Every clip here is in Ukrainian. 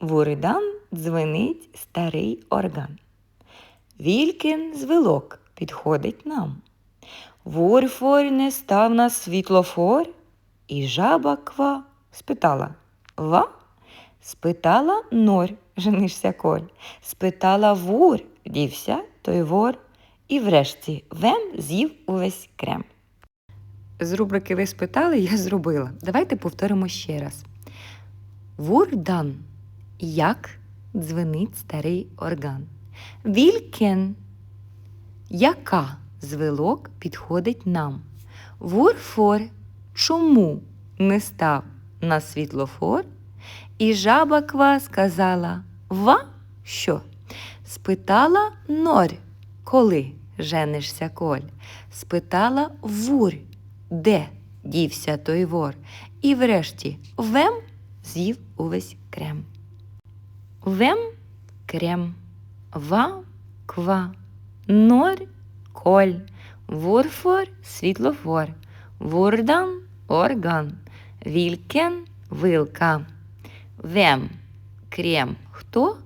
Вуридан дзвенить старий орган. Вількін звилок підходить нам. Вурфор не став на світлофор, і жаба ква спитала Ва? Спитала норь, женишся коль, спитала вур, дівся той вор, і врешті вем з'їв увесь крем. З рубрики Ви спитали, я зробила. Давайте повторимо ще раз. Вурдан. Як дзвенить старий орган. Вількен. Яка звилок підходить нам? Вурфор. Чому не став на світлофор? І жаба ква сказала Ва що? Спитала норь, коли женишся коль? Спитала вурь, де дівся той вор? І врешті вем з'їв увесь крем. Вем крем, ва ква, норь коль, вурфор світлофор, вурдан орган, вількен вилка, вем крем хто,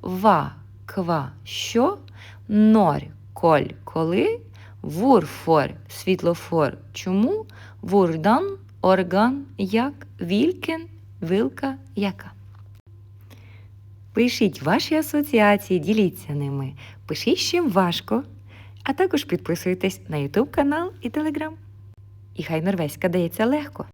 ва ква що, норь коль коли, вурфор світлофор чому, вурдан орган як, вількен вилка яка. Пишіть ваші асоціації, діліться ними. Пишіть, чим важко, а також підписуйтесь на YouTube канал і Telegram. І хай норвезька дається легко.